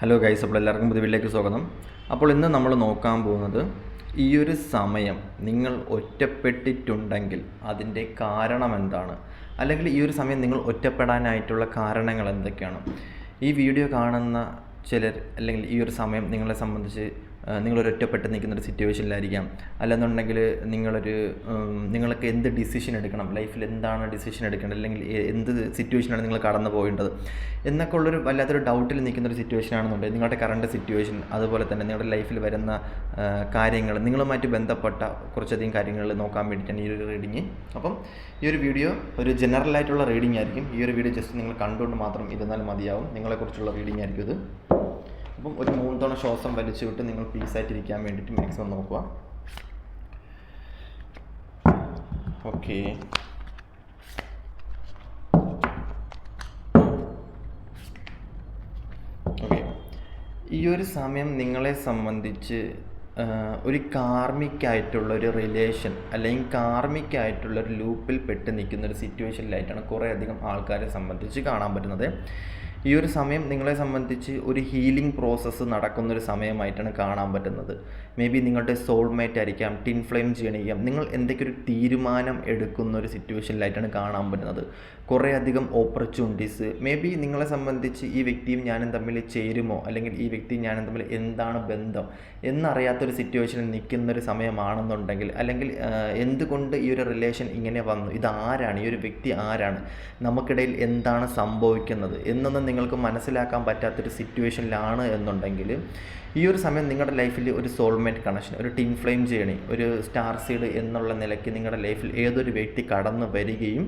Hello guys അപ്പോൾ എല്ലാവർക്കും പുതിയ വീട്ടിലേക്ക് സ്വാഗതം. അപ്പോൾ ഇന്ന് നമ്മൾ നോക്കാൻ പോകുന്നത് ഈ ഒരു സമയം നിങ്ങൾ ഒറ്റപ്പെട്ടിട്ടുണ്ടെങ്കിൽ അതിന്റെ കാരണം എന്താണ്? അല്ലെങ്കിൽ ഈ ഒരു സമയം നിങ്ങൾ ഒറ്റപ്പെടാനായിട്ടുള്ള കാരണങ്ങൾ എന്തൊക്കെയാണ്? ഈ വീഡിയോ കാണുന്ന ചിലർ അല്ലെങ്കിൽ ഈ ഒരു സമയം നിങ്ങളെ സംബന്ധിച്ച് നിങ്ങളൊരു ഒറ്റപ്പെട്ട് നിൽക്കുന്ന ഒരു സിറ്റുവേഷനിലായിരിക്കാം അല്ലെന്നുണ്ടെങ്കിൽ നിങ്ങളൊരു നിങ്ങൾക്ക് എന്ത് ഡിസിഷൻ എടുക്കണം? ലൈഫിൽ എന്താണ് ഡിസിഷൻ എടുക്കേണ്ടത്? അല്ലെങ്കിൽ എന്ത് സിറ്റുവേഷനാണ് നിങ്ങൾ കടന്നു പോകേണ്ടത്? എന്നൊക്കെ ഉള്ളൊരു വല്ലാത്തൊരു ഡൗട്ടിൽ നിൽക്കുന്ന ഒരു സിറ്റുവേഷൻ ആണെന്നുണ്ടെങ്കിൽ നിങ്ങളുടെ കറണ്ട് സിറ്റുവേഷൻ അതുപോലെ തന്നെ നിങ്ങളുടെ ലൈഫിൽ വരുന്ന കാര്യങ്ങൾ നിങ്ങളുമായിട്ട് ബന്ധപ്പെട്ട കുറച്ചധികം കാര്യങ്ങൾ നോക്കാൻ വേണ്ടിയിട്ടാണ് ഈ ഒരു റീഡിങ് അപ്പം ഈ ഒരു വീഡിയോ ഒരു ജനറൽ ആയിട്ടുള്ള റീഡിംഗ് ആയിരിക്കും. ഈ ഒരു വീഡിയോ ജസ്റ്റ് നിങ്ങൾ കണ്ടുകൊണ്ട് മാത്രം ഇരുന്നാൽ മതിയാവും. നിങ്ങളെക്കുറിച്ചുള്ള റീഡിംഗ് ആയിരിക്കും ഇത്. അപ്പം ഒരു മൂന്ന് തവണ ശ്വാസം വലിച്ചു വിട്ട് നിങ്ങൾ പീസായിട്ടിരിക്കാൻ വേണ്ടിയിട്ട് മാക്സിമം നോക്കുക. ഓക്കെ ഓക്കെ ഈ ഒരു സമയം നിങ്ങളെ സംബന്ധിച്ച് ഒരു കാർമിക്കായിട്ടുള്ള ഒരു റിലേഷൻ അല്ലെങ്കിൽ കാർമിക്കായിട്ടുള്ള ഒരു ലൂപ്പിൽ പെട്ട് നിൽക്കുന്ന ഒരു സിറ്റുവേഷനിലായിട്ടാണ് കുറേ അധികം ആൾക്കാരെ സംബന്ധിച്ച് കാണാൻ പറ്റുന്നത്. ഈ ഒരു സമയം നിങ്ങളെ സംബന്ധിച്ച് ഒരു ഹീലിംഗ് പ്രോസസ്സ് നടക്കുന്ന ഒരു സമയമായിട്ടാണ് കാണാൻ പറ്റുന്നത്. മേ ബി നിങ്ങളുടെ സോൾമേറ്റ് ആയിരിക്കാം ടിൻ ഫ്ലെയിം ചെയ്യണിക്കാം നിങ്ങൾ എന്തൊക്കെ ഒരു തീരുമാനം എടുക്കുന്ന ഒരു സിറ്റുവേഷനിലായിട്ടാണ് കാണാൻ പറ്റുന്നത്. കുറേ അധികം ഓപ്പർച്യൂണിറ്റീസ് മേ ബി നിങ്ങളെ സംബന്ധിച്ച് ഈ വ്യക്തിയും ഞാനും തമ്മിൽ ചേരുമോ? അല്ലെങ്കിൽ ഈ വ്യക്തിയും ഞാനും തമ്മിൽ എന്താണ് ബന്ധം? എന്നറിയാത്തൊരു സിറ്റുവേഷനിൽ നിൽക്കുന്നൊരു സമയമാണെന്നുണ്ടെങ്കിൽ അല്ലെങ്കിൽ എന്തുകൊണ്ട് ഈ ഒരു റിലേഷൻ ഇങ്ങനെ വന്നു? ഇത് ആരാണ് ഈ ഒരു വ്യക്തി ആരാണ്? നമുക്കിടയിൽ എന്താണ് സംഭവിക്കുന്നത്? എന്നൊന്നും നിങ്ങൾക്ക് മനസ്സിലാക്കാൻ പറ്റാത്തൊരു സിറ്റുവേഷനിലാണ് എന്നുണ്ടെങ്കിൽ ഈ ഒരു സമയം നിങ്ങളുടെ ലൈഫിൽ ഒരു സോൾമേറ്റ് കണക്ഷൻ ഒരു ടീം ഫ്ലെയിം ജേണി ഒരു സ്റ്റാർ സീഡ് എന്നുള്ള നിലയ്ക്ക് നിങ്ങളുടെ ലൈഫിൽ ഏതൊരു വ്യക്തി കടന്നു വരികയും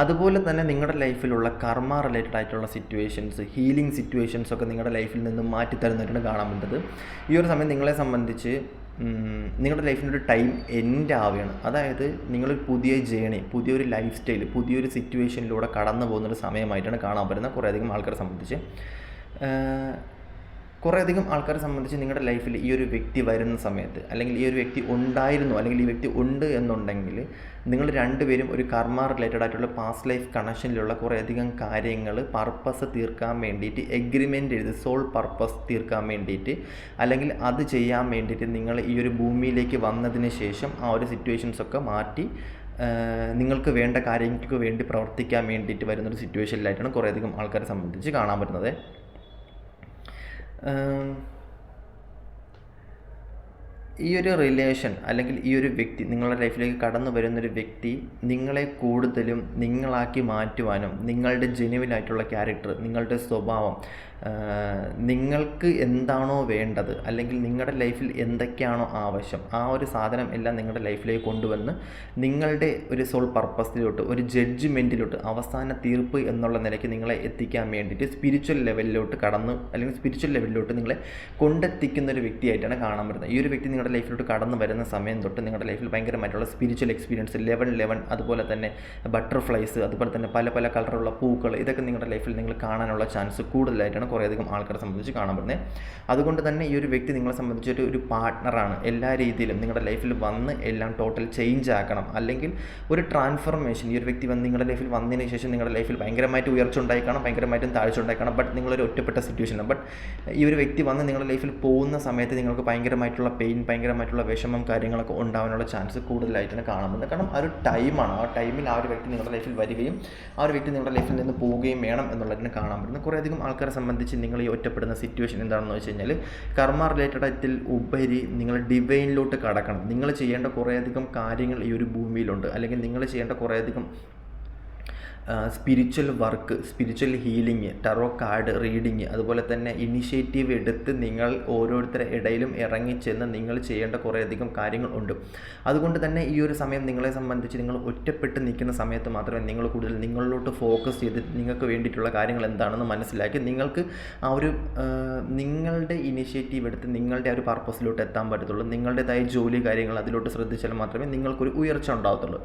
അതുപോലെ തന്നെ നിങ്ങളുടെ ലൈഫിലുള്ള കർമ്മ റിലേറ്റഡ് ആയിട്ടുള്ള സിറ്റുവേഷൻസ് ഹീലിംഗ് സിറ്റുവേഷൻസ് ഒക്കെ നിങ്ങളുടെ ലൈഫിൽ നിന്നും മാറ്റി തരുന്നതായിട്ടാണ് കാണാൻ പറ്റുന്നത്. ഈ ഒരു സമയം നിങ്ങളെ സംബന്ധിച്ച് നിങ്ങളുടെ ലൈഫിന്റെ ഒരു ടൈം എൻഡ് ആവുകയാണ്. അതായത് നിങ്ങൾ പുതിയ ജേണി പുതിയൊരു ലൈഫ് സ്റ്റൈൽ പുതിയൊരു സിറ്റുവേഷനിലൂടെ കടന്നു പോകുന്ന ഒരു സമയമായിട്ടാണ് കാണാൻ പറ്റുന്നത്. കുറേയധികം ആൾക്കാരെ സംബന്ധിച്ച്. കുറേയധികം ആൾക്കാരെ സംബന്ധിച്ച് നിങ്ങളുടെ ലൈഫിൽ ഈ ഒരു വ്യക്തി വരുന്ന സമയത്ത് അല്ലെങ്കിൽ ഈ ഒരു വ്യക്തി ഉണ്ടായിരുന്നു അല്ലെങ്കിൽ ഈ വ്യക്തി ഉണ്ട് എന്നുണ്ടെങ്കിൽ നിങ്ങൾ രണ്ടുപേരും ഒരു കർമ്മ റിലേറ്റഡ് ആയിട്ടുള്ള പാസ്റ്റ് ലൈഫ് കണക്ഷനിലുള്ള കുറേയധികം കാര്യങ്ങൾ പർപ്പസ് തീർക്കാൻ വേണ്ടിയിട്ട് എഗ്രിമെന്റ് എഴുതി സോൾ പർപ്പസ് തീർക്കാൻ വേണ്ടിയിട്ട് അല്ലെങ്കിൽ അത് ചെയ്യാൻ വേണ്ടിയിട്ട് നിങ്ങൾ ഈ ഒരു ഭൂമിയിലേക്ക് വന്നതിന് ശേഷം ആ ഒരു സിറ്റുവേഷൻസൊക്കെ മാറ്റി നിങ്ങൾക്ക് വേണ്ട കാര്യങ്ങൾക്ക് വേണ്ടി പ്രവർത്തിക്കാൻ വേണ്ടിയിട്ട് വരുന്നൊരു സിറ്റുവേഷനിലായിട്ടാണ് കുറേയധികം ആൾക്കാരെ സംബന്ധിച്ച് കാണാൻ പറ്റുന്നത്. ഈ ഒരു റിലേഷൻ അല്ലെങ്കിൽ ഈ ഒരു വ്യക്തി നിങ്ങളുടെ ലൈഫിലേക്ക് കടന്നു വരുന്നൊരു വ്യക്തി നിങ്ങളെ കൂടുതലും നിങ്ങളാക്കി മാറ്റുവാനും നിങ്ങളുടെ ജെനുവിൻ ആയിട്ടുള്ള ക്യാരക്ടർ നിങ്ങളുടെ സ്വഭാവം നിങ്ങൾക്ക് എന്താണോ വേണ്ടത് അല്ലെങ്കിൽ നിങ്ങളുടെ ലൈഫിൽ എന്തൊക്കെയാണോ ആവശ്യം ആ ഒരു സാധനം എല്ലാം നിങ്ങളുടെ ലൈഫിലേക്ക് കൊണ്ടുവന്ന് നിങ്ങളുടെ ഒരു സോൾ പർപ്പസിലോട്ട് ഒരു ജഡ്ജ്മെന്റിലോട്ട് അവസാന തീർപ്പ് എന്നുള്ള നിലയ്ക്ക് നിങ്ങളെ എത്തിക്കാൻ വേണ്ടിയിട്ട് സ്പിരിച്വൽ ലെവലിലോട്ട് കടന്ന് അല്ലെങ്കിൽ സ്പിരിച്വൽ ലെവലിലോട്ട് നിങ്ങളെ കൊണ്ടെത്തിക്കുന്ന ഒരു വ്യക്തിയായിട്ടാണ് കാണാൻ വരുന്നത് ഈ ഒരു വ്യക്തി നിങ്ങളുടെ ലൈഫിലോട്ട് കടന്നു വരുന്ന സമയം തൊട്ട് നിങ്ങളുടെ ലൈഫിൽ ഭയങ്കരമായിട്ടുള്ള സ്പിരിച്വൽ എക്സ്പീരിയൻസ് ലെവൻ ലെവൻ അതുപോലെ തന്നെ ബട്ടർഫ്ലൈസ് അതുപോലെ തന്നെ പല പല കളറുള്ള പൂക്കൾ ഇതൊക്കെ നിങ്ങളുടെ ലൈഫിൽ നിങ്ങൾ കാണാനുള്ള ചാൻസ് കൂടുതലായിട്ടാണ് കുറേയധികം ആൾക്കാരെ സംബന്ധിച്ച് കാണാൻ പറ്റുന്നത് അതുകൊണ്ട് തന്നെ ഈ ഒരു വ്യക്തി നിങ്ങളെ സംബന്ധിച്ചൊരു ഒരു പാർട്ട്ണറാണ്. എല്ലാ രീതിയിലും നിങ്ങളുടെ ലൈഫിൽ വന്ന് എല്ലാം ടോട്ടൽ ചേഞ്ച് ആക്കണം. അല്ലെങ്കിൽ ഒരു ട്രാൻസ്ഫർമേഷൻ ഈ ഒരു വ്യക്തി വന്ന് നിങ്ങളുടെ ലൈഫിൽ വന്നതിന് ശേഷം നിങ്ങളുടെ ലൈഫിൽ ഭയങ്കരമായിട്ട് ഉയർച്ച ഉണ്ടായിക്കാണും ഭയങ്കരമായിട്ടും താഴ്ച ഉണ്ടായിക്കാണും ബട്ട് നിങ്ങളൊരു ഒറ്റപ്പെട്ട സിറ്റുവേഷനാണ് ബട്ട് ഈ ഒരു വ്യക്തി വന്ന് നിങ്ങളുടെ ലൈഫിൽ പോകുന്ന സമയത്ത് നിങ്ങൾക്ക് ഭയങ്കരമായിട്ടുള്ള പെയിൻ ഭയങ്കരമായിട്ടുള്ള വിഷമം കാര്യങ്ങളൊക്കെ ഉണ്ടാവാനുള്ള ചാൻസ് കൂടുതലായിട്ടാണ് കാണുന്നത് കാരണം ആ ഒരു ടൈമാണ് ആ ടൈമിൽ ആ ഒരു വ്യക്തി നിങ്ങളുടെ ലൈഫിൽ വരികയും ആ ഒരു വ്യക്തി നിങ്ങളുടെ ലൈഫിൽ നിന്ന് പോവുകയും വേണം എന്നുള്ളതിനെ കാണാൻ പറ്റുന്നത് കുറേയധികം ആൾക്കാരെ സംബന്ധിച്ച് നിങ്ങൾ ഈ ഒറ്റപ്പെടുന്ന സിറ്റുവേഷൻ എന്താണെന്ന് വെച്ച് കഴിഞ്ഞാൽ കർമ്മ റിലേറ്റഡ് ഉപരി നിങ്ങൾ ഡിവൈനിലോട്ട് കടക്കണം. നിങ്ങൾ ചെയ്യേണ്ട കുറേയധികം കാര്യങ്ങൾ ഈ ഒരു ഭൂമിയിലുണ്ട്. അല്ലെങ്കിൽ നിങ്ങൾ ചെയ്യേണ്ട കുറേയധികം spiritual work spiritual healing tarot card reading അതുപോലെ തന്നെ ഇനിഷ്യേറ്റീവ് എടുത്ത് നിങ്ങൾ ഓരോരുത്തരുടെ ഇടയിലും ഇറങ്ങിച്ചെന്ന് നിങ്ങൾ ചെയ്യേണ്ട കുറേയധികം കാര്യങ്ങൾ ഉണ്ട്. അതുകൊണ്ട് തന്നെ ഈ ഒരു സമയം നിങ്ങളെ സംബന്ധിച്ച് നിങ്ങൾ ഒറ്റപ്പെട്ട് നിൽക്കുന്ന സമയത്ത് മാത്രമേ നിങ്ങൾ കൂടുതൽ നിങ്ങളിലോട്ട് ഫോക്കസ് ചെയ്ത് നിങ്ങൾക്ക് വേണ്ടിയിട്ടുള്ള കാര്യങ്ങൾ എന്താണെന്ന് മനസ്സിലാക്കി നിങ്ങൾക്ക് ആ ഒരു നിങ്ങളുടെ ഇനിഷ്യേറ്റീവ് എടുത്ത് നിങ്ങളുടെ ആ ഒരു പർപ്പസിലോട്ട് എത്താൻ പറ്റത്തുള്ളൂ. നിങ്ങളുടേതായ ജോലി കാര്യങ്ങൾ അതിലോട്ട് ശ്രദ്ധിച്ചാൽ മാത്രമേ നിങ്ങൾക്കൊരു ഉയർച്ച ഉണ്ടാകത്തുള്ളൂ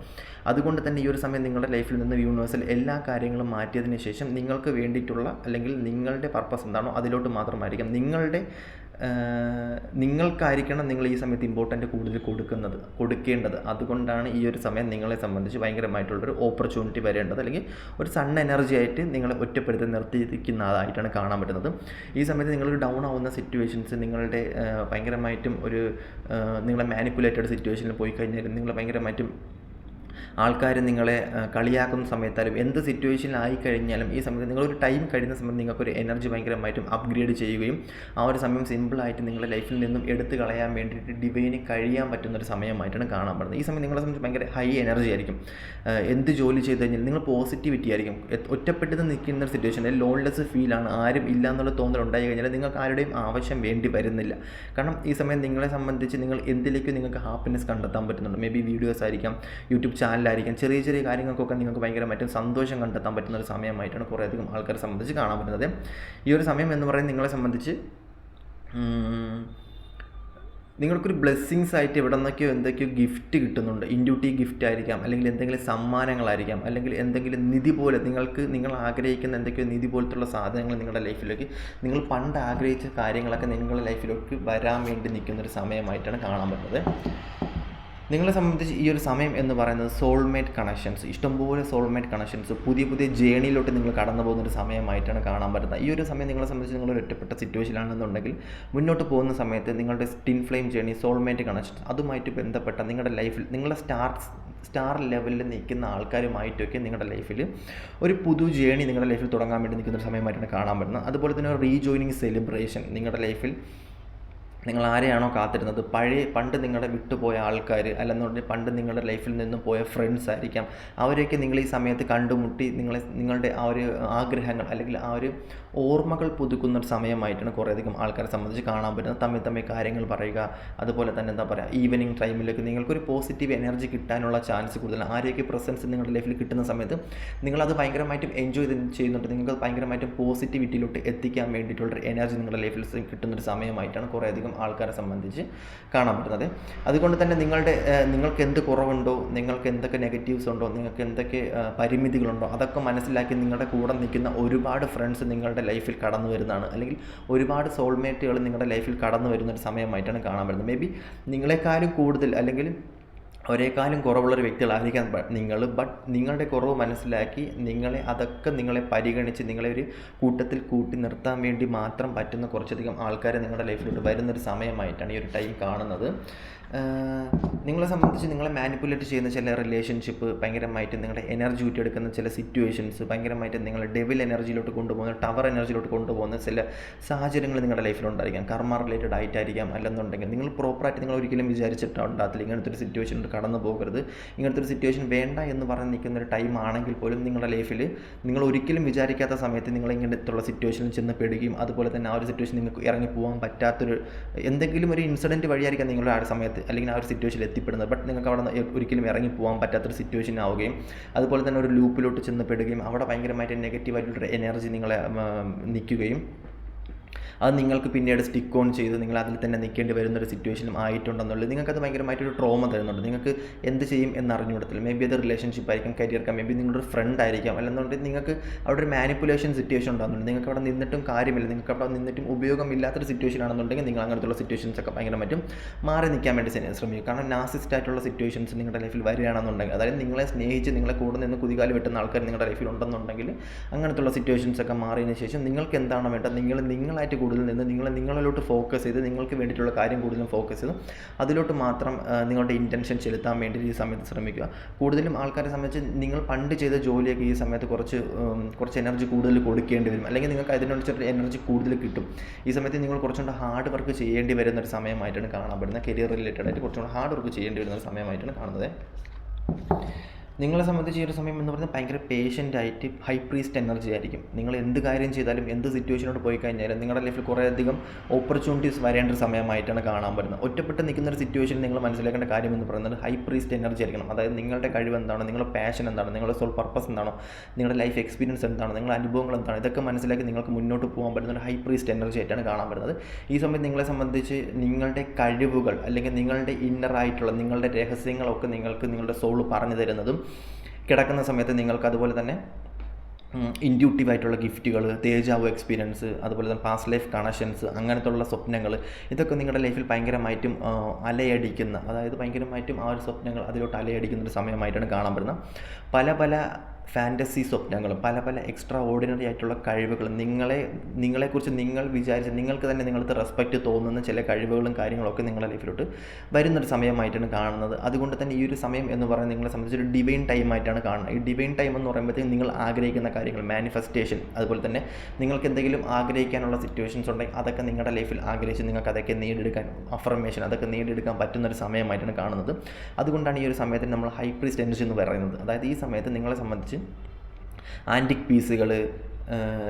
അതുകൊണ്ട് തന്നെ ഈ ഒരു സമയം നിങ്ങളുടെ ലൈഫിൽ നിന്ന് യൂണിവേഴ്സൽ എല്ലാ കാര്യങ്ങളും മാറ്റിയതിന് ശേഷം നിങ്ങൾക്ക് വേണ്ടിയിട്ടുള്ള അല്ലെങ്കിൽ നിങ്ങളുടെ പർപ്പസ് എന്താണോ അതിലോട്ട് മാത്രമായിരിക്കാം. നിങ്ങളുടെ നിങ്ങൾക്കായിരിക്കണം നിങ്ങൾ ഈ സമയത്ത് ഇമ്പോർട്ടന്റ് കൂടുതൽ കൊടുക്കുന്നത് കൊടുക്കേണ്ടത്. അതുകൊണ്ടാണ് ഈ ഒരു സമയം നിങ്ങളെ സംബന്ധിച്ച് ഭയങ്കരമായിട്ടുള്ളൊരു ഓപ്പർച്യൂണിറ്റി വരേണ്ടത്. അല്ലെങ്കിൽ ഒരു സൺ എനർജി ആയിട്ട് നിങ്ങളെ ഒറ്റപ്പെടുത്തി നിർത്തിയിരിക്കുന്നതായിട്ടാണ് കാണാൻ പറ്റുന്നത്. ഈ സമയത്ത് നിങ്ങൾ ഡൗൺ ആവുന്ന സിറ്റുവേഷൻസ് നിങ്ങളുടെ ഭയങ്കരമായിട്ടും ഒരു നിങ്ങളെ മാനിപ്പുലേറ്റഡ് സിറ്റുവേഷനിൽ പോയി കഴിഞ്ഞാൽ നിങ്ങൾ ഭയങ്കരമായിട്ടും ആൾക്കാർ നിങ്ങളെ കളിയാക്കുന്ന സമയത്താലും എന്ത് സിറ്റുവേഷനിലായി കഴിഞ്ഞാലും ഈ സമയത്ത് നിങ്ങളൊരു ടൈം കഴിയുന്ന സമയത്ത് നിങ്ങൾക്കൊരു എനർജി ഭയങ്കരമായിട്ടും അപ്ഗ്രേഡ് ചെയ്യുകയും ആ ഒരു സമയം സിമ്പിളായിട്ട് നിങ്ങളുടെ ലൈഫിൽ നിന്നും എടുത്തു കളയാൻ വേണ്ടിയിട്ട് ഡിവൈന് കഴിയാൻ പറ്റുന്ന ഒരു സമയമായിട്ടാണ് കാണാൻ പറ്റുന്നത്. ഈ സമയം നിങ്ങളെ സംബന്ധിച്ച് ഭയങ്കര ഹൈ എനർജി ആയിരിക്കും. എന്ത് ജോലി ചെയ്ത് കഴിഞ്ഞാൽ നിങ്ങൾ പോസിറ്റിവിറ്റി ആയിരിക്കും. എ- ഒറ്റപ്പെട്ട് നിൽക്കുന്ന ഒരു സിറ്റുവേഷനിൽ ലോൺലെസ് ഫീലാണ് ആരും ഇല്ല എന്നുള്ള തോന്നൽ ഉണ്ടായി കഴിഞ്ഞാൽ നിങ്ങൾക്ക് ആരുടെയും ആവശ്യം വേണ്ടി വരുന്നില്ല. കാരണം ഈ സമയം നിങ്ങളെ സംബന്ധിച്ച് നിങ്ങൾ എന്തിലേക്കും നിങ്ങൾക്ക് ഹാപ്പിനെസ് കണ്ടെത്താൻ പറ്റുന്നുണ്ട്. മേ ബി വീഡിയോസ് ആയിരിക്കാം യൂട്യൂബ് ചാനലായിരിക്കാം ചെറിയ ചെറിയ കാര്യങ്ങൾക്കൊക്കെ നിങ്ങൾക്ക് ഭയങ്കരമായിട്ടും സന്തോഷം കണ്ടെത്താൻ പറ്റുന്ന ഒരു സമയമായിട്ടാണ് കുറേയധികം ആൾക്കാരെ സംബന്ധിച്ച് കാണാൻ പറ്റുന്നത്. ഈ ഒരു സമയം എന്ന് പറയുന്നത് നിങ്ങളെ സംബന്ധിച്ച് നിങ്ങൾക്കൊരു ബ്ലെസ്സിങ്സ് ആയിട്ട് എവിടെ നിന്നൊക്കെയോ എന്തൊക്കെയോ ഗിഫ്റ്റ് കിട്ടുന്നുണ്ട്. ഇൻഡ്യൂട്ടി ഗിഫ്റ്റ് ആയിരിക്കാം അല്ലെങ്കിൽ എന്തെങ്കിലും സമ്മാനങ്ങളായിരിക്കാം അല്ലെങ്കിൽ എന്തെങ്കിലും നിധി പോലെ നിങ്ങൾക്ക് നിങ്ങൾ ആഗ്രഹിക്കുന്ന എന്തൊക്കെയോ നിധി പോലത്തുള്ള സാധനങ്ങൾ നിങ്ങളുടെ ലൈഫിലേക്ക് നിങ്ങൾ പണ്ട് ആഗ്രഹിച്ച കാര്യങ്ങളൊക്കെ നിങ്ങളുടെ ലൈഫിലേക്ക് വരാൻ വേണ്ടി നിൽക്കുന്ന ഒരു സമയമായിട്ടാണ് കാണാൻ പറ്റുന്നത്. നിങ്ങളെ സംബന്ധിച്ച് ഈ ഒരു സമയം എന്ന് പറയുന്നത് സോൾമേറ്റ് കണക്ഷൻസ് ഇഷ്ടംപോലെ സോൾമേറ്റ് കണക്ഷൻസ് പുതിയ പുതിയ ജേണിയിലോട്ട് നിങ്ങൾ കടന്നു പോകുന്ന ഒരു സമയമായിട്ടാണ് കാണാൻ പറ്റുന്നത്. ഈ ഒരു സമയം നിങ്ങളെ സംബന്ധിച്ച് നിങ്ങൾ ഒറ്റപ്പെട്ട സിറ്റുവേഷനിലാണെന്നുണ്ടെങ്കിൽ മുന്നോട്ട് പോകുന്ന സമയത്ത് നിങ്ങളുടെ twin flame journey soulmate connection അതുമായിട്ട് ബന്ധപ്പെട്ട നിങ്ങളുടെ ലൈഫിൽ നിങ്ങളുടെ സ്റ്റാർ സ്റ്റാർ ലെവലിൽ നിൽക്കുന്ന ആൾക്കാരുമായിട്ടൊക്കെ നിങ്ങളുടെ ലൈഫിൽ ഒരു പുതു ജേണി നിങ്ങളുടെ ലൈഫിൽ തുടങ്ങാൻ വേണ്ടി നിൽക്കുന്ന ഒരു സമയമായിട്ടാണ് കാണാൻ പറ്റുന്നത്. അതുപോലെ തന്നെ റീജോയിനിങ് സെലിബ്രേഷൻ നിങ്ങളുടെ ലൈഫിൽ നിങ്ങൾ ആരെയാണോ കാത്തിരുന്നത്? പഴയ പണ്ട് നിങ്ങളുടെ വിട്ടുപോയ ആൾക്കാർ അല്ലെന്നുണ്ടെങ്കിൽ പണ്ട് നിങ്ങളുടെ ലൈഫിൽ നിന്നും പോയ ഫ്രണ്ട്സ് ആയിരിക്കാം. അവരെയൊക്കെ നിങ്ങൾ ഈ സമയത്ത് കണ്ടുമുട്ടി നിങ്ങളെ നിങ്ങളുടെ ആ ഒരു ആഗ്രഹങ്ങൾ അല്ലെങ്കിൽ ആ ഒരു ഓർമ്മകൾ പുതുക്കുന്ന ഒരു സമയമായിട്ടാണ് കുറേയധികം ആൾക്കാരെ സംബന്ധിച്ച് കാണാൻ പറ്റുന്നത്. തമ്മിൽ തമ്മിൽ കാര്യങ്ങൾ പറയുക അതുപോലെ തന്നെ എന്താ പറയുക ഈവനിങ് ടൈമിലൊക്കെ നിങ്ങൾക്കൊരു പോസിറ്റീവ് എനർജി കിട്ടാനുള്ള ചാൻസ് കൂടുതൽ ആരെയൊക്കെ പ്രസൻസ് നിങ്ങളുടെ ലൈഫിൽ കിട്ടുന്ന സമയത്ത് നിങ്ങളത് ഭയങ്കരമായിട്ടും എൻജോയ് ചെയ്യുന്നുണ്ട്. നിങ്ങൾക്ക് ഭയങ്കരമായിട്ടും പോസിറ്റിവിറ്റിയിലോട്ട് എത്തിക്കാൻ വേണ്ടിയിട്ടുള്ളൊരു എനർജി നിങ്ങളുടെ ലൈഫിൽ കിട്ടുന്നൊരു സമയമായിട്ടാണ് കുറേയധികം ആൾക്കാരെ സംബന്ധിച്ച് കാണാൻ പറ്റുന്നത്. അതുകൊണ്ട് തന്നെ നിങ്ങളുടെ നിങ്ങൾക്ക് എന്ത് കുറവുണ്ടോ നിങ്ങൾക്ക് എന്തൊക്കെ നെഗറ്റീവ്സ് ഉണ്ടോ നിങ്ങൾക്ക് എന്തൊക്കെ പരിമിതികളുണ്ടോ അതൊക്കെ മനസ്സിലാക്കി നിങ്ങളുടെ കൂടെ നിൽക്കുന്ന ഒരുപാട് ഫ്രണ്ട്സ് നിങ്ങളുടെ ലൈഫിൽ കടന്നു വരുന്നതാണ്. അല്ലെങ്കിൽ ഒരുപാട് സോൾമേറ്റുകൾ നിങ്ങളുടെ ലൈഫിൽ കടന്നു വരുന്ന ഒരു സമയമായിട്ടാണ് കാണാൻ പറ്റുന്നത്. മേ ബി നിങ്ങളെക്കാളും കൂടുതൽ അല്ലെങ്കിൽ ഒരേക്കാളും കുറവുള്ളൊരു വ്യക്തികളായിരിക്കാം ബ- നിങ്ങൾ ബട്ട് നിങ്ങളുടെ കുറവ് മനസ്സിലാക്കി നിങ്ങളെ അതൊക്കെ നിങ്ങളെ പരിഗണിച്ച് നിങ്ങളെ ഒരു കൂട്ടത്തിൽ കൂട്ടി നിർത്താൻ വേണ്ടി മാത്രം പറ്റുന്ന കുറച്ചധികം ആൾക്കാരെ നിങ്ങളുടെ ലൈഫിലോട്ട് വരുന്നൊരു സമയമായിട്ടാണ് ഈ ഒരു ടൈം കാണുന്നത്. നിങ്ങളെ സംബന്ധിച്ച് നിങ്ങളെ മാനിപ്പുലേറ്റ് ചെയ്യുന്ന ചില റിലേഷൻഷിപ്പ് ഭയങ്കരമായിട്ട് നിങ്ങളുടെ എനർജി ഊറ്റിയെടുക്കുന്ന ചില സിറ്റുവേഷൻസ് ഭയങ്കരമായിട്ട് നിങ്ങളെ ഡെവിൽ എനർജിയിലോട്ട് കൊണ്ടുപോകുന്ന ടവർ എനർജിയിലോട്ട് കൊണ്ടുപോകുന്ന ചില സാഹചര്യങ്ങൾ നിങ്ങളുടെ ലൈഫിലുണ്ടായിരിക്കാം കർമ്മ റിലേറ്റഡ് ആയിട്ടായിരിക്കാം അല്ലെന്നുണ്ടെങ്കിൽ. നിങ്ങൾ പ്രോപ്പറായിട്ട് നിങ്ങൾ ഒരിക്കലും വിചാരിച്ചിട്ടുണ്ടാകത്തില്ല ഇങ്ങനത്തെ ഒരു സിറ്റുവേഷനിൽ കടന്നു പോകരുത്. ഇങ്ങനത്തെ ഒരു സിറ്റുവേഷൻ വേണ്ട എന്ന് പറഞ്ഞ് നിൽക്കുന്ന ഒരു ടൈം ആണെങ്കിൽ പോലും നിങ്ങളുടെ ലൈഫിൽ നിങ്ങൾ ഒരിക്കലും വിചാരിക്കാത്ത സമയത്ത് നിങ്ങൾ ഇങ്ങനത്തുള്ള സിറ്റുവേഷനിൽ ചെന്ന് പെടുകയും അതുപോലെ തന്നെ ആ ഒരു സിറ്റുവേഷൻ നിങ്ങൾക്ക് ഇറങ്ങി പോകാൻ പറ്റാത്തൊരു എന്തെങ്കിലും ഒരു ഇൻസിഡന്റ് വഴിയായിരിക്കാം നിങ്ങളുടെ ആ സമയത്ത് അല്ലെങ്കിൽ ആ ഒരു സിറ്റുവേഷനിൽ എത്തിപ്പെടുന്നത്. ബട്ട് നിങ്ങൾക്ക് അവിടെ ഒരിക്കലും ഇറങ്ങി പോകാൻ പറ്റാത്തൊരു സിറ്റുവേഷൻ ആവുകയും അതുപോലെ തന്നെ ഒരു ലൂപ്പിലോട്ട് ചെന്നപ്പെടുകയും അവിടെ ഭയങ്കരമായിട്ട് നെഗറ്റീവായിട്ടുള്ള എനർജി നിങ്ങളെ നിൽക്കുകയും അത് നിങ്ങൾക്ക് പിന്നീട് സ്റ്റിക്ക് ഓൺ ചെയ്ത് നിങ്ങൾ അതിൽ തന്നെ നിൽക്കേണ്ടി വരുന്ന ഒരു സിറ്റുവേഷനും ആയിട്ടുണ്ടെന്നുള്ളത് നിങ്ങൾക്കത് ഭയങ്കരമായിട്ടൊരു ട്രോമ തരുന്നുണ്ട്. നിങ്ങൾക്ക് എന്ത് ചെയ്യും എന്ന് അറിഞ്ഞുകൂടത്തില്ല മേ ബി അത് റിലേഷൻഷിപ്പ് ആയിരിക്കും കരിയർ ആയിരിക്കാം മേ ബി നിങ്ങളൊരു ഫ്രണ്ട് ആയിരിക്കാം. അല്ലെന്നുണ്ടെങ്കിൽ നിങ്ങൾക്ക് അവിടെ ഒരു മാനിപ്പുലേഷൻ സിറ്റുവേഷൻ ഉണ്ടാകുന്നുണ്ട്. നിങ്ങൾക്ക് അവിടെ നിന്നിട്ടും കാര്യമില്ല. നിങ്ങൾക്ക് അവിടെ നിന്നിട്ടും ഉപയോഗമില്ലാത്തൊരു സിറ്റുവേഷൻ ആണെന്നുണ്ടെങ്കിൽ നിങ്ങൾ അങ്ങനത്തുള്ള സിറ്റുവേഷൻസ് ഒക്കെ ഭയങ്കര ഭയങ്കരമായിട്ടും മാറി നിൽക്കാൻ വേണ്ടി ശ്രമി- ശ്രമിക്കും. കാരണം നാസിസ്റ്റ് ആയിട്ടുള്ള സിറ്റുവേഷൻസ് നിങ്ങളുടെ ലൈഫിൽ വരികയാണെന്നുണ്ടെങ്കിൽ അതായത് നിങ്ങളെ സ്നേഹിച്ച് നിങ്ങളെ കൂടെ നിന്ന് കുതികാൽ വെട്ടുന്ന ആൾക്കാർ നിങ്ങളുടെ ലൈഫിൽ ഉണ്ടെന്നുണ്ടെങ്കിൽ അങ്ങനത്തുള്ള സിറ്റുവേഷൻസ് ഒക്കെ മാറിയതിന് ശേഷം നിങ്ങൾക്ക് എന്താണ് വേണ്ടത് നിങ്ങൾ നിങ്ങളായിട്ട് കൂടുതൽ നിന്ന് നിങ്ങൾ നിങ്ങളിലോട്ട് ഫോക്കസ് ചെയ്ത് നിങ്ങൾക്ക് വേണ്ടിയിട്ടുള്ള കാര്യം കൂടുതലും ഫോക്കസ് ചെയ്ത് അതിലോട്ട് മാത്രം നിങ്ങളുടെ ഇന്റൻഷൻ ചെലുത്താൻ വേണ്ടി ഈ സമയത്ത് ശ്രമിക്കുക. കൂടുതലും ആൾക്കാരെ സംബന്ധിച്ച് നിങ്ങൾ പണ്ട് ചെയ്ത ജോലിയൊക്കെ ഈ സമയത്ത് കുറച്ച് കുറച്ച് എനർജി കൂടുതൽ കൊടുക്കേണ്ടി വരും. അല്ലെങ്കിൽ നിങ്ങൾക്ക് അതിനനുസരിച്ച് എനർജി കൂടുതൽ കിട്ടും. ഈ സമയത്ത് നിങ്ങൾ കുറച്ചുകൂടെ ഹാർഡ് വർക്ക് ചെയ്യേണ്ടി വരുന്ന ഒരു സമയമായിട്ടാണ് കാണാൻ പറ്റുന്നത്. കരിയർ റിലേറ്റഡ് ആയിട്ട് കുറച്ചുകൂടെ ഹാർഡ് വർക്ക് ചെയ്യേണ്ടി വരുന്ന ഒരു സമയമായിട്ടാണ് കാണുന്നത്. നിങ്ങളെ സംബന്ധിച്ച് ഈ ഒരു സമയം എന്ന് പറയുന്നത് ഭയങ്കര പേഷ്യന്റ് ആയിട്ട് ഹൈ പ്രീസ്റ്റ് എനർജി ആയിരിക്കും. നിങ്ങൾ എന്ത് കാര്യം ചെയ്താലും എന്ത് സിറ്റുവേഷനോട് പോയി കഴിഞ്ഞാലും നിങ്ങളുടെ ലൈഫിൽ കുറേയധികം ഓപ്പർച്യൂണിറ്റീസ് വരേണ്ട ഒരു സമയമായിട്ടാണ് കാണാൻ പറ്റുന്നത്. ഒറ്റപ്പെട്ട് നിൽക്കുന്ന ഒരു സിറ്റുവേഷൻ നിങ്ങൾ മനസ്സിലാക്കേണ്ട കാര്യം എന്ന് പറയുന്നത് ഹൈ പ്രീസ്റ്റ് എനർജി ആയിരിക്കണം. അതായത് നിങ്ങളുടെ കഴിവ് എന്താണ് നിങ്ങളുടെ പാഷൻ എന്താണ് നിങ്ങളുടെ സോൾ പർപ്പസ് എന്താണ് നിങ്ങളുടെ ലൈഫ് എക്സ്പീരിയൻസ് എന്താണ് നിങ്ങളുടെ അനുഭവങ്ങൾ എന്താണ് ഇതൊക്കെ മനസ്സിലാക്കി നിങ്ങൾക്ക് മുന്നോട്ട് പോകാൻ പറ്റുന്ന ഒരു ഹൈ പ്രീസ്റ്റ് എനർജി ആയിട്ടാണ് കാണാൻ പറ്റുന്നത്. ഈ സമയത്ത് നിങ്ങളെ സംബന്ധിച്ച് നിങ്ങളുടെ കഴിവുകൾ അല്ലെങ്കിൽ നിങ്ങളുടെ ഇന്നർ ആയിട്ടുള്ള നിങ്ങളുടെ രഹസ്യങ്ങളൊക്കെ നിങ്ങൾക്ക് നിങ്ങളുടെ സോൾ പറഞ്ഞു തരുന്നതും കിടക്കുന്ന സമയത്ത് നിങ്ങൾക്ക് അതുപോലെ തന്നെ ഇൻഡ്യൂട്ടീവ് ആയിട്ടുള്ള ഗിഫ്റ്റുകൾ തേജാവ് എക്സ്പീരിയൻസ് അതുപോലെ തന്നെ പാസ്റ്റ് ലൈഫ് കണക്ഷൻസ് അങ്ങനത്തെ ഉള്ള സ്വപ്നങ്ങൾ ഇതൊക്കെ നിങ്ങളുടെ ലൈഫിൽ ഭയങ്കരമായിട്ടും അലയടിക്കുന്ന അതായത് ഭയങ്കരമായിട്ടും ആ ഒരു സ്വപ്നങ്ങൾ അതിലോട്ട് അലയടിക്കുന്ന ഒരു സമയമായിട്ടാണ് കാണാൻ പറ്റുന്നത്. പല പല ഫാന്റസി സ്വപ്നങ്ങളും പല പല എക്സ്ട്രാ ഓർഡിനറി ആയിട്ടുള്ള കഴിവുകളും നിങ്ങളെ നിങ്ങളെക്കുറിച്ച് നിങ്ങൾ വിചാരിച്ച് നിങ്ങൾക്ക് തന്നെ നിങ്ങൾക്ക് റെസ്പെക്റ്റ് തോന്നുന്ന ചില കഴിവുകളും കാര്യങ്ങളൊക്കെ നിങ്ങളുടെ ലൈഫിലോട്ട് വരുന്നൊരു സമയമായിട്ടാണ് കാണുന്നത്. അതുകൊണ്ട് തന്നെ ഈ ഒരു സമയം എന്ന് പറയുന്നത് നിങ്ങളെ സംബന്ധിച്ച് ഒരു ഡിവൈൻ ടൈം ആയിട്ടാണ് കാണുന്നത്. ഈ ഡിവൈൻ ടൈം എന്ന് പറയുമ്പോഴത്തേക്കും നിങ്ങൾ ആഗ്രഹിക്കുന്ന കാര്യങ്ങൾ മാനിഫെസ്റ്റേഷൻ അതുപോലെ തന്നെ നിങ്ങൾക്ക് എന്തെങ്കിലും ആഗ്രഹിക്കാനുള്ള സിറ്റുവേഷൻസ് ഉണ്ടെങ്കിൽ അതൊക്കെ നിങ്ങളുടെ ലൈഫിൽ ആഗ്രഹിച്ച് നിങ്ങൾക്ക് അതൊക്കെ നേടിയെടുക്കാൻ അഫർമേഷൻ അതൊക്കെ നേടിയെടുക്കാൻ പറ്റുന്ന ഒരു സമയമായിട്ടാണ് കാണുന്നത്. അതുകൊണ്ടാണ് ഈ ഒരു സമയത്തിന് നമ്മൾ ഹൈ പ്രീസ്റ്റ് എനർജി എന്ന് പറയുന്നത്. അതായത് ഈ സമയത്ത് നിങ്ങളെ സംബന്ധിച്ച് ആന്റിക് പീസുകൾ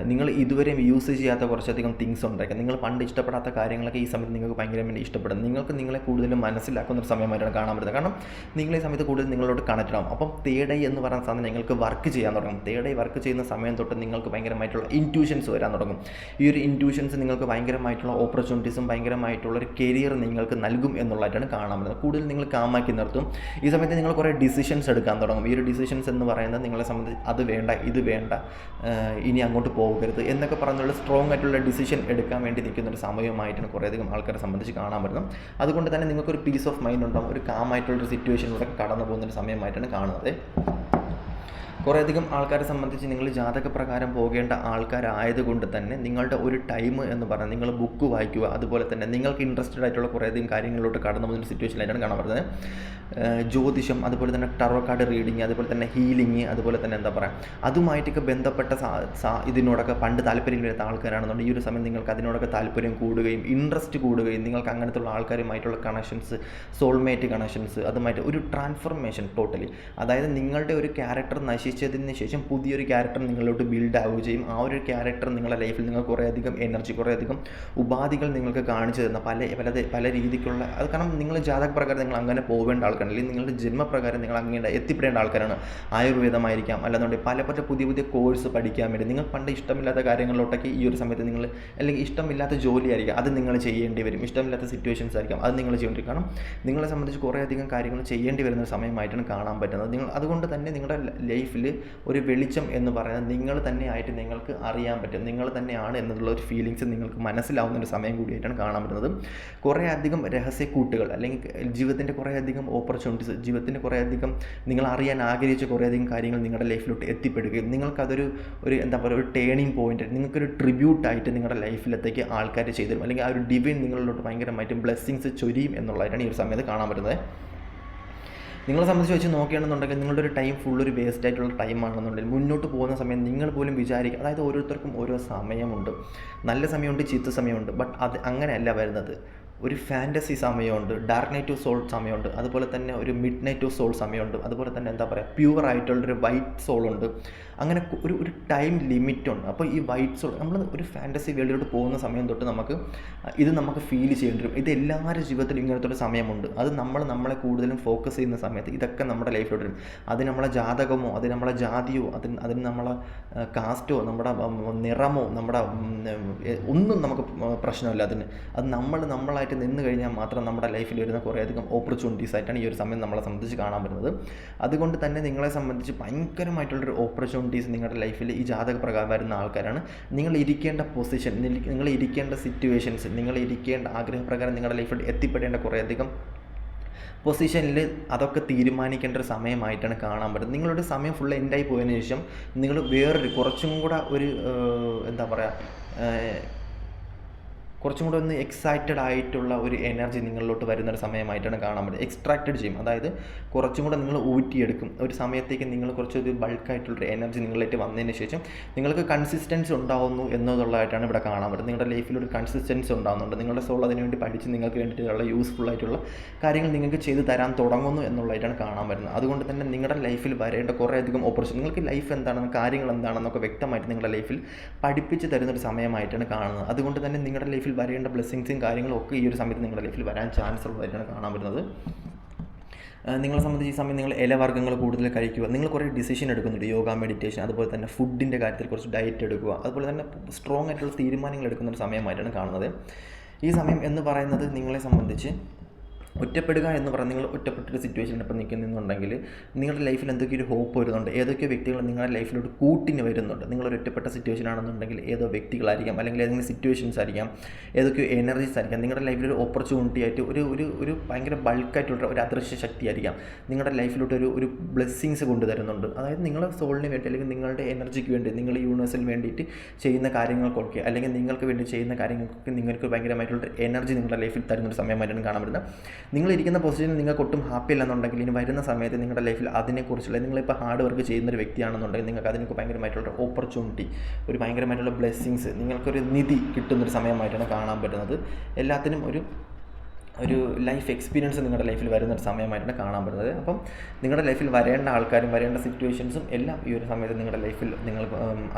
നിങ്ങൾ ഇതുവരെയും യൂസ് ചെയ്യാത്ത കുറച്ചധികം തിങ്സ് ഉണ്ടായിരിക്കും നിങ്ങൾ പണ്ട് ഇഷ്ടപ്പെടാത്ത കാര്യങ്ങളൊക്കെ ഈ സമയത്ത് നിങ്ങൾക്ക് ഭയങ്കരമായി ഇഷ്ടപ്പെടും. നിങ്ങൾക്ക് നിങ്ങളെ കൂടുതലും മനസ്സിലാക്കുന്ന ഒരു സമയമായിട്ടാണ് കാണാൻ പറ്റുന്നത്. കാരണം നിങ്ങളെ ഈ സമയത്ത് കൂടുതൽ നിങ്ങളോട് കണക്റ്റ് ആവും. അപ്പം തേടൈ എന്ന് പറയുന്ന സാധനം നിങ്ങൾക്ക് വർക്ക് ചെയ്യാൻ തുടങ്ങും. തേടൈ വർക്ക് ചെയ്യുന്ന സമയം തൊട്ട് നിങ്ങൾക്ക് ഭയങ്കരമായിട്ടുള്ള ഇന്റ്യൂഷൻസ് വരാൻ തുടങ്ങും. ഈ ഒരു ഇന്റ്യൂഷൻസ് നിങ്ങൾക്ക് ഭയങ്കരമായിട്ടുള്ള ഓപ്പർച്യൂണിറ്റീസും ഭയങ്കരമായിട്ടുള്ള ഒരു കരിയർ നിങ്ങൾക്ക് നൽകും എന്നുള്ളതായിട്ടാണ് കാണാൻ പറ്റുന്നത്. കൂടുതൽ നിങ്ങൾ കാമാക്കി നിർത്തും. ഈ സമയത്ത് നിങ്ങൾ കുറേ ഡിസിഷൻസ് എടുക്കാൻ തുടങ്ങും. ഈ ഒരു ഡിസിഷൻസ് എന്ന് പറയുന്നത് നിങ്ങളെ സംബന്ധിച്ച് അത് വേണ്ട ഇത് വേണ്ട ഇനി അങ്ങോട്ട് പോകരുത് എന്നൊക്കെ പറഞ്ഞുള്ള സ്ട്രോങ് ആയിട്ടുള്ള ഡിസിഷൻ എടുക്കാൻ വേണ്ടി നിൽക്കുന്ന ഒരു സമയമായിട്ടാണ് കുറേയധികം ആൾക്കാരെ സംബന്ധിച്ച് കാണാൻ പറ്റുന്നത്. അതുകൊണ്ട് തന്നെ നിങ്ങൾക്കൊരു പീസ് ഓഫ് മൈൻഡ് ഉണ്ടാവും ഒരു കാമായിട്ടുള്ളൊരു സിറ്റുവേഷനിലൂടെ കടന്നു പോകുന്ന ഒരു സമയമായിട്ടാണ് കാണുന്നത്. കുറേയധികം ആൾക്കാരെ സംബന്ധിച്ച് നിങ്ങൾ ജാതക പ്രകാരം പോകേണ്ട ആൾക്കാരായതുകൊണ്ട് തന്നെ നിങ്ങളുടെ ഒരു ടൈം എന്ന് പറഞ്ഞാൽ നിങ്ങൾ ബുക്ക് വായിക്കുക അതുപോലെ തന്നെ നിങ്ങൾക്ക് ഇൻട്രസ്റ്റഡ് ആയിട്ടുള്ള കുറേയധികം കാര്യങ്ങളിലോട്ട് കടന്നു പോകുന്ന സിറ്റുവേഷനിലായിട്ടാണ് കാണാൻ പറഞ്ഞത് ജ്യോതിഷം അതുപോലെ തന്നെ ടറോ കാർഡ് റീഡിങ് അതുപോലെ തന്നെ ഹീലിംഗ് അതുപോലെ തന്നെ എന്താ പറയുക അതുമായിട്ടൊക്കെ ബന്ധപ്പെട്ട ഇതിനോടൊക്കെ പണ്ട് താല്പര്യം വരുന്ന ആൾക്കാരാണെന്നുണ്ടെങ്കിൽ ഈ ഒരു സമയം നിങ്ങൾക്ക് അതിനോടൊക്കെ താല്പര്യം കൂടുകയും ഇൻട്രസ്റ്റ് കൂടുകയും നിങ്ങൾക്ക് അങ്ങനത്തുള്ള ആൾക്കാരുമായിട്ടുള്ള കണക്ഷൻസ് സോൾമേറ്റ് കണക്ഷൻസ് അതുമായിട്ട് ഒരു ട്രാൻസ്ഫർമേഷൻ ടോട്ടലി അതായത് നിങ്ങളുടെ ഒരു ക്യാരക്ടർ നശിച്ചതിന് ശേഷം പുതിയൊരു ക്യാരക്ടർ നിങ്ങളിലോട്ട് ബിൽഡ് ആവുകയും ചെയ്യും. ആ ഒരു ക്യാരക്ടർ നിങ്ങളുടെ ലൈഫിൽ നിങ്ങൾ കുറേയധികം എനർജി കുറേയധികം ഉപാധികൾ നിങ്ങൾക്ക് കാണിച്ചു തരുന്ന പല പല പല രീതിക്കുള്ള അത് കാരണം നിങ്ങൾ ജാതക പ്രകാരം നിങ്ങൾ അങ്ങനെ പോകേണ്ട ആൾക്കാരാണ്. അല്ലെങ്കിൽ നിങ്ങളുടെ ജന്മപ്രകാരം നിങ്ങൾ അങ്ങനെ എത്തിപ്പെടേണ്ട ആൾക്കാരാണ്. ആയുർവേദമായിരിക്കാം അല്ലാന്നുണ്ടെങ്കിൽ പല പല പുതിയ പുതിയ കോഴ്സ് പഠിക്കാൻ വേണ്ടി. നിങ്ങൾ പണ്ട് ഇഷ്ടമില്ലാത്ത കാര്യങ്ങളിലോട്ടൊക്കെ ഈ ഒരു സമയത്ത് നിങ്ങൾ അല്ലെങ്കിൽ ഇഷ്ടമില്ലാത്ത ജോലി ആയിരിക്കും അത് നിങ്ങൾ ചെയ്യേണ്ടി വരും. ഇഷ്ടമില്ലാത്ത സിറ്റുവേഷൻസ് ആയിരിക്കും. അത് നിങ്ങൾ ചെയ്യേണ്ടി കാരണം നിങ്ങളെ സംബന്ധിച്ച് കുറേയധികം കാര്യങ്ങൾ ചെയ്യേണ്ടി വരുന്ന സമയമായിട്ടാണ് കാണാൻ പറ്റുന്നത്. നിങ്ങൾ അതുകൊണ്ട് തന്നെ നിങ്ങളുടെ ലൈഫിൽ ഒരു വെളിച്ചം എന്ന് പറയുന്നത് നിങ്ങൾ തന്നെ ആയിട്ട് നിങ്ങൾക്ക് അറിയാൻ പറ്റും. നിങ്ങൾ തന്നെയാണ് എന്നുള്ള ഒരു ഫീലിങ്സ് നിങ്ങൾക്ക് മനസ്സിലാവുന്ന ഒരു സമയം കൂടിയായിട്ടാണ് കാണാൻ പറ്റുന്നത്. കുറേ അധികം രഹസ്യക്കൂട്ടുകൾ അല്ലെങ്കിൽ ജീവിതത്തിന്റെ കുറേ അധികം ഓപ്പർച്യൂണിറ്റീസ് ജീവിതത്തിന്റെ കുറേ അധികം നിങ്ങൾ അറിയാൻ ആഗ്രഹിച്ച കുറേ അധികം കാര്യങ്ങൾ നിങ്ങളുടെ ലൈഫിലോട്ട് എത്തിപ്പെടുകയും നിങ്ങൾക്കതൊരു ഒരു എന്താ പറയുക ഒരു ടേണിംഗ് പോയിന്റ് നിങ്ങൾക്കൊരു ട്രിബ്യൂട്ടായിട്ട് നിങ്ങളുടെ ലൈഫിലത്തേക്ക് ആൾക്കാർ ചെയ്തു തരും. അല്ലെങ്കിൽ ആ ഒരു ഡിവൈൻ നിങ്ങളിലോട്ട് ഭയങ്കരമായിട്ടും ബ്ലെസ്സിങ്സ് ചൊരിയും എന്നുള്ളതായിട്ടാണ് ഈ ഒരു സമയത്ത് കാണാൻ പറ്റുന്നത്. നിങ്ങളെ സംബന്ധിച്ച് വെച്ച് നോക്കുകയാണെന്നുണ്ടെങ്കിൽ നിങ്ങളുടെ ഒരു ടൈം ഫുൾ ഒരു വേസ്റ്റ് ആയിട്ടുള്ള ടൈം ആണെന്നുണ്ടെങ്കിൽ മുന്നോട്ട് പോകുന്ന സമയം നിങ്ങൾ പോലും വിചാരിക്കുക അതായത് ഓരോരുത്തർക്കും ഓരോ സമയമുണ്ട്. നല്ല സമയമുണ്ട് ചീത്ത സമയമുണ്ട്. ബട്ട് അത് അങ്ങനെയല്ല വരുന്നത്. ഒരു ഫാന്റസി സമയമുണ്ട് ഡാർക്ക് നൈറ്റ് ഓഫ് സോൾ സമയമുണ്ട് അതുപോലെ തന്നെ ഒരു മിഡ് നൈറ്റ് ഓഫ് സോൾ സമയമുണ്ട് അതുപോലെ തന്നെ എന്താ പറയുക പ്യുവർ ആയിട്ടുള്ളൊരു വൈറ്റ് സോൾ ഉണ്ട്. അങ്ങനെ ഒരു ഒരു ടൈം ലിമിറ്റ് ഉണ്ട്. അപ്പോൾ ഈ വൈറ്റ് സോൾ നമ്മൾ ഒരു ഫാന്റസി വേൾഡിലോട്ട് പോകുന്ന സമയം തൊട്ട് നമുക്ക് ഇത് നമുക്ക് ഫീൽ ചെയ്യേണ്ടി വരും. ഇത് എല്ലാവരുടെ ജീവിതത്തിലും ഇങ്ങനത്തെ ഒരു സമയമുണ്ട്. അത് നമ്മൾ നമ്മളെ കൂടുതലും ഫോക്കസ് ചെയ്യുന്ന സമയത്ത് ഇതൊക്കെ നമ്മുടെ ലൈഫിലോട്ട് വരും. അത് നമ്മളെ ജാതകമോ അത് നമ്മളെ ജാതിയോ അതിന് അതിന് നമ്മളെ കാസ്റ്റോ നമ്മുടെ നിറമോ നമ്മുടെ ഒന്നും നമുക്ക് പ്രശ്നമില്ല അതിന്. അത് നമ്മൾ നമ്മളായിട്ട് നിന്ന് കഴിഞ്ഞാൽ മാത്രം നമ്മുടെ ലൈഫിൽ വരുന്ന കുറേയധികം ഓപ്പർച്യൂണിറ്റീസ് ആയിട്ടാണ് ഈ ഒരു സമയം നമ്മളെ സംബന്ധിച്ച് കാണാൻ പറ്റുന്നത് അതുകൊണ്ട് തന്നെ നിങ്ങളെ സംബന്ധിച്ച് ഭയങ്കരമായിട്ടുള്ളൊരു ഓപ്പർച്യൂണിറ്റീസ് നിങ്ങളുടെ ലൈഫിൽ ഈ ജാതക പ്രകാരം വരുന്ന ആൾക്കാരാണ്. നിങ്ങൾ ഇരിക്കേണ്ട പൊസിഷൻ നിങ്ങൾ ഇരിക്കേണ്ട സിറ്റുവേഷൻസ് നിങ്ങൾ ഇരിക്കേണ്ട ആഗ്രഹപ്രകാരം നിങ്ങളുടെ ലൈഫിൽ എത്തിപ്പെടേണ്ട കുറേയധികം പൊസിഷനിൽ അതൊക്കെ തീരുമാനിക്കേണ്ട ഒരു സമയമായിട്ടാണ് കാണാൻ പറ്റുന്നത്. നിങ്ങളുടെ സമയം ഫുൾ എൻഡായി പോയതിനു ശേഷം നിങ്ങൾ വേറൊരു കുറച്ചും കൂടെ ഒരു എന്താ പറയുക കുറച്ചും കൂടെ ഒന്ന് എക്സൈറ്റഡ് ആയിട്ടുള്ള ഒരു എനർജി നിങ്ങളിലോട്ട് വരുന്ന ഒരു സമയമായിട്ടാണ് കാണാൻ പറ്റുന്നത് എക്സ്ട്രാക്റ്റഡ് ചെയ്യും. അതായത് കുറച്ചും കൂടെ നിങ്ങൾ ഊറ്റിയെടുക്കും. ഒരു സമയത്തേക്ക് നിങ്ങൾ കുറച്ചൊരു ബൾക്കായിട്ടുള്ളൊരു എനർജി നിങ്ങളിലേക്ക് വന്നതിന് ശേഷം നിങ്ങൾക്ക് കൺസിസ്റ്റൻസ് ഉണ്ടാവുന്നു എന്നുള്ളതായിട്ടാണ് ഇവിടെ കാണാൻ പറ്റുന്നത്. നിങ്ങളുടെ ലൈഫിൽ ഒരു കൺസിസ്റ്റൻസി ഉണ്ടാകുന്നുണ്ട് നിങ്ങളുടെ സോൾ അതിനുവേണ്ടി പഠിച്ച് നിങ്ങൾക്ക് വേണ്ടിയിട്ടുള്ള യൂസ്ഫുൾ ആയിട്ടുള്ള കാര്യങ്ങൾ നിങ്ങൾക്ക് ചെയ്ത് തരാൻ തുടങ്ങുന്നു എന്നുള്ളതായിട്ടാണ് കാണാൻ പറ്റുന്നത്. അതുകൊണ്ട് തന്നെ നിങ്ങളുടെ ലൈഫിൽ വരേണ്ട കുറേയധികം ഓപ്പർച്യൂണിറ്റി നിങ്ങൾക്ക് ലൈഫ് എന്താണെന്ന് കാര്യങ്ങൾ എന്താണെന്നൊക്കെ വ്യക്തമായിട്ട് നിങ്ങളുടെ ലൈഫിൽ പഠിപ്പിച്ച് തരുന്ന ഒരു സമയമായിട്ടാണ് കാണുന്നത്. അതുകൊണ്ട് തന്നെ നിങ്ങളുടെ ലൈഫിൽ വരേണ്ട ബ്ലെസ്സിങ്സും കാര്യങ്ങളും ഒക്കെ ഈ ഒരു സമയത്ത് നിങ്ങളുടെ ലൈഫിൽ വരാൻ ചാൻസ് ഉള്ളതായിട്ടാണ് കാണാൻ പറ്റുന്നത്. നിങ്ങളെ സംബന്ധിച്ച് ഈ സമയം നിങ്ങൾ ഇലവർഗങ്ങൾ കൂടുതൽ കഴിക്കുക. നിങ്ങൾ കുറേ ഡിസിഷൻ എടുക്കുന്നുണ്ട്. യോഗ മെഡിറ്റേഷൻ അതുപോലെ തന്നെ ഫുഡിന്റെ കാര്യത്തിൽ കുറച്ച് ഡയറ്റ് എടുക്കുക. അതുപോലെ തന്നെ സ്ട്രോങ് ആയിട്ടുള്ള തീരുമാനങ്ങൾ എടുക്കുന്ന ഒരു സമയമായിട്ടാണ് കാണുന്നത്. ഈ സമയം എന്ന് പറയുന്നത് നിങ്ങളെ സംബന്ധിച്ച് ഒറ്റപ്പെടുക എന്ന് പറഞ്ഞാൽ നിങ്ങൾ ഒറ്റപ്പെട്ടൊരു സിറ്റുവേഷനിൽ ഇപ്പോൾ നിൽക്കുന്നുണ്ടെങ്കിൽ നിങ്ങളുടെ ലൈഫിൽ എന്തൊക്കെ ഒരു ഹോപ്പ് വരുന്നുണ്ട്? ഏതൊക്കെ വ്യക്തികൾ നിങ്ങളുടെ ലൈഫിലോട്ട് കൂട്ടിന് വരുന്നുണ്ട്? നിങ്ങളൊരു ഒറ്റപ്പെട്ട സിറ്റുവേഷൻ ആണെന്നുണ്ടെങ്കിൽ ഏതോ വ്യക്തികളായിരിക്കാം. അല്ലെങ്കിൽ ഏതെങ്കിലും സിറ്റുവേഷൻസ് ആയിരിക്കാം. ഏതൊക്കെ എനർജീസ് ആയിരിക്കാം. നിങ്ങളുടെ ലൈഫിൽ ഒരു ഓപ്പർച്യൂണിറ്റി ആയിട്ട് ഒരു ഒരു ഒരു ഭയങ്കര ബൾക്കായിട്ടുള്ള ഒരു അദൃശ്യ ശക്തി ആയിരിക്കാം. നിങ്ങളുടെ ലൈഫിലോട്ട് ഒരു ഒരു ബ്ലെസ്സിങ്സ് കൊണ്ടുതരുന്നുണ്ട്. അതായത് നിങ്ങളുടെ സോളിന് വേണ്ടി അല്ലെങ്കിൽ നിങ്ങളുടെ എനർജിക്ക് വേണ്ടി നിങ്ങൾ യൂണിവേഴ്സിന് വേണ്ടിയിട്ട് ചെയ്യുന്ന കാര്യങ്ങൾക്കൊക്കെ അല്ലെങ്കിൽ നിങ്ങൾക്ക് വേണ്ടി ചെയ്യുന്ന കാര്യങ്ങൾക്കൊക്കെ നിങ്ങൾക്ക് ഭയങ്കരമായിട്ടുള്ള എനർജി നിങ്ങളുടെ ലൈഫിൽ തരുന്നൊരു സമയമായിട്ടാണ് കാണാൻ പറ്റുന്നത്. നിങ്ങളിരിക്കുന്ന പൊസിഷനിൽ നിങ്ങൾക്ക് ഒട്ടും ഹാപ്പി അല്ലെന്നുണ്ടെങ്കിൽ ഇനി വരുന്ന സമയത്ത് നിങ്ങളുടെ ലൈഫിൽ അതിനെക്കുറിച്ചുള്ള നിങ്ങളിപ്പോൾ ഹാർഡ് വർക്ക് ചെയ്യുന്നൊരു വ്യക്തിയാണെന്നുണ്ടെങ്കിൽ നിങ്ങൾക്ക് അതിനൊക്കെ ഭയങ്കരമായിട്ടുള്ള ഓപ്പർച്യൂണിറ്റി ഒരു ഭയങ്കരമായിട്ടുള്ള ബ്ലെസ്സിങ്സ് നിങ്ങൾക്കൊരു നിധി കിട്ടുന്നൊരു സമയമായിട്ടാണ് കാണാൻ പറ്റുന്നത്. എല്ലാത്തിനും ഒരു ഒരു ലൈഫ് എക്സ്പീരിയൻസ് നിങ്ങളുടെ ലൈഫിൽ വരുന്ന ഒരു സമയമായിട്ടാണ് കാണാൻ പറ്റുന്നത്. അപ്പം നിങ്ങളുടെ ലൈഫിൽ വരേണ്ട ആൾക്കാരും വരേണ്ട സിറ്റുവേഷൻസും എല്ലാം ഈ ഒരു സമയത്ത് നിങ്ങളുടെ ലൈഫിൽ നിങ്ങൾ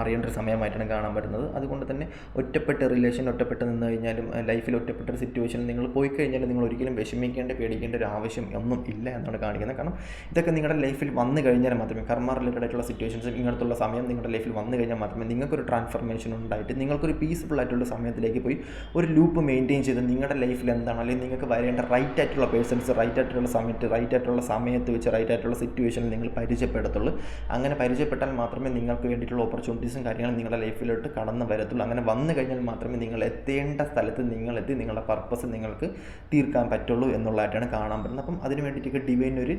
അറിയേണ്ട ഒരു സമയമായിട്ടാണ് കാണാൻ പറ്റുന്നത്. അതുകൊണ്ട് തന്നെ ഒറ്റപ്പെട്ട റിലേഷൻ ഒറ്റപ്പെട്ട് നിന്ന് കഴിഞ്ഞാലും ലൈഫിൽ ഒറ്റപ്പെട്ട ഒരു നിങ്ങൾ പോയി കഴിഞ്ഞാലും നിങ്ങൾ ഒരിക്കലും വിഷമിക്കേണ്ട പേടിക്കേണ്ട ഒരു ആവശ്യം ഒന്നും ഇല്ല എന്നാണ് കാണിക്കുന്നത്. കാരണം ഇതൊക്കെ നിങ്ങളുടെ ലൈഫിൽ വന്നു കഴിഞ്ഞാൽ മാത്രമേ കർമ്മ റിലേറ്റഡ് ആയിട്ടുള്ള സിറ്റുവേഷൻസും ഇങ്ങനത്തുള്ള സമയം നിങ്ങളുടെ ലൈഫിൽ വന്നു കഴിഞ്ഞാൽ മാത്രമേ നിങ്ങൾക്കൊരു ട്രാൻസ്ഫർമേഷൻ ഉണ്ടായിട്ട് നിങ്ങൾക്കൊരു പീസ്ഫുൾ ആയിട്ടുള്ള സമയത്തിലേക്ക് പോയി ഒരു ലൂപ്പ് മെയിന്റെയിൻ ചെയ്ത് നിങ്ങളുടെ ലൈഫിൽ എന്താണ് അല്ലെങ്കിൽ നിങ്ങൾക്ക് വരേണ്ട റൈറ്റ് ആയിട്ടുള്ള പേഴ്സൺസ് റൈറ്റ് ആയിട്ടുള്ള സമയത്ത് റൈറ്റ് ആയിട്ടുള്ള സമയത്ത് വെച്ച് റൈറ്റ് ആയിട്ടുള്ള സിറ്റുവേഷനിൽ നിങ്ങൾ പരിചയപ്പെടത്തുള്ളൂ. അങ്ങനെ പരിചയപ്പെട്ടാൽ മാത്രമേ നിങ്ങൾക്ക് വേണ്ടിയിട്ടുള്ള ഓപ്പർച്യൂണിറ്റീസും കാര്യങ്ങളും നിങ്ങളുടെ ലൈഫിലോട്ട് കടന്നു വരത്തുള്ളൂ. അങ്ങനെ വന്നു കഴിഞ്ഞാൽ മാത്രമേ നിങ്ങൾ എത്തേണ്ട സ്ഥലത്ത് നിങ്ങളെത്തി നിങ്ങളുടെ പർപ്പസ് നിങ്ങൾക്ക് തീർക്കാൻ പറ്റുള്ളൂ എന്നുള്ളതായിട്ടാണ് കാണാൻ പറ്റുന്നത്. അപ്പം അതിന് വേണ്ടിയിട്ടൊക്കെ ഡിവൈൻ ഒരു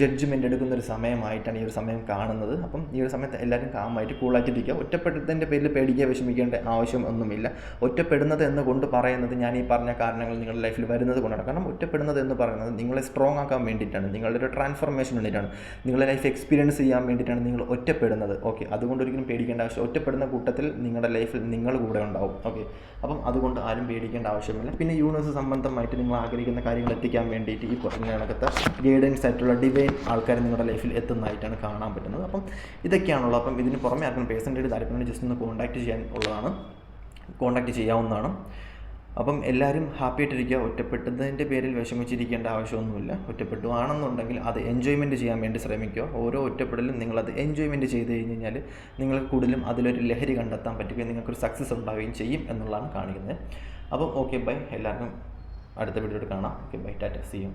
ജഡ്ജ്മെന്റ് എടുക്കുന്ന ഒരു സമയമായിട്ടാണ് ഈ ഒരു സമയം കാണുന്നത്. അപ്പം ഈ ഒരു സമയത്ത് എല്ലാവരും കാമായിട്ട് കൂളായിട്ടിരിക്കുക ഒറ്റപ്പെടുത്തതിന്റെ പേരിൽ പേടിക്കുക വിഷമിക്കേണ്ട ആവശ്യം ഒന്നുമില്ല. ഒറ്റപ്പെടുന്നത് എന്ന് കൊണ്ട് പറയുന്നത് ഞാൻ ഈ പറഞ്ഞ കാരണങ്ങൾ നിങ്ങളുടെ ലൈഫിൽ വരുന്നത് കൊണ്ടാണ്. കാരണം ഒറ്റപ്പെടുന്നത് എന്ന് പറയുന്നത് നിങ്ങളെ സ്ട്രോങ് ആക്കാൻ വേണ്ടിയിട്ടാണ്. നിങ്ങളുടെ ഒരു ട്രാൻസ്ഫർമേഷൻ വേണ്ടിയിട്ടാണ്. നിങ്ങളുടെ ലൈഫ് എക്സ്പീരിയൻസ് ചെയ്യാൻ വേണ്ടിയിട്ടാണ് നിങ്ങൾ ഒറ്റപ്പെടുന്നത്. ഓക്കെ അതുകൊണ്ട് ഒരിക്കലും പേടിക്കേണ്ട ആവശ്യം ഒറ്റപ്പെടുന്ന കൂട്ടത്തിൽ നിങ്ങളുടെ ലൈഫിൽ നിങ്ങൾ കൂടെ ഉണ്ടാവും. ഓക്കെ അപ്പം അതുകൊണ്ട് ആരും പേടിക്കേണ്ട ആവശ്യമില്ല. പിന്നെ യൂണിവേഴ്സ് സംബന്ധമായിട്ട് നിങ്ങൾ ആഗ്രഹിക്കുന്ന കാര്യങ്ങൾ എത്തിക്കാൻ വേണ്ടിയിട്ട് ഈ കണക്കത്തെ ഗൈഡൻസ് ആയിട്ടുള്ള ഡിവൈൻ ആൾക്കാർ നിങ്ങളുടെ ലൈഫിൽ എത്തുന്നതായിട്ടാണ് കാണാൻ പറ്റുന്നത്. അപ്പം ഇതൊക്കെയാണുള്ളത്. അപ്പം ഇതിന് പുറമെ ആർക്കും പേഴ്സന്റേജ് താല്പര്യം ജസ്റ്റ് ഒന്ന് കോൺടാക്ട് ചെയ്യാൻ ഉള്ളതാണ്. കോൺടാക്ട് ചെയ്യാവുന്നതാണ്. അപ്പം എല്ലാവരും ഹാപ്പി ആയിട്ടിരിക്കുക ഒറ്റപ്പെട്ടതിന്റെ പേരിൽ വിഷമിച്ചിരിക്കേണ്ട ആവശ്യമൊന്നുമില്ല. ഒറ്റപ്പെട്ടുവാണെന്നുണ്ടെങ്കിൽ അത് എൻജോയ്മെന്റ് ചെയ്യാൻ വേണ്ടി ശ്രമിക്കുക. ഓരോ ഒറ്റപ്പെടലും നിങ്ങളത് എൻജോയ്മെന്റ് ചെയ്ത് കഴിഞ്ഞ് കഴിഞ്ഞാൽ നിങ്ങൾക്ക് കൂടുതലും അതിലൊരു ലഹരി കണ്ടെത്താൻ പറ്റുകയും നിങ്ങൾക്കൊരു സക്സസ് ഉണ്ടാവുകയും ചെയ്യും എന്നുള്ളതാണ് കാണിക്കുന്നത്. അപ്പം ഓക്കെ ബൈ എല്ലാവർക്കും അടുത്ത വീഡിയോയിൽ കാണാം. Okay bye tata. See you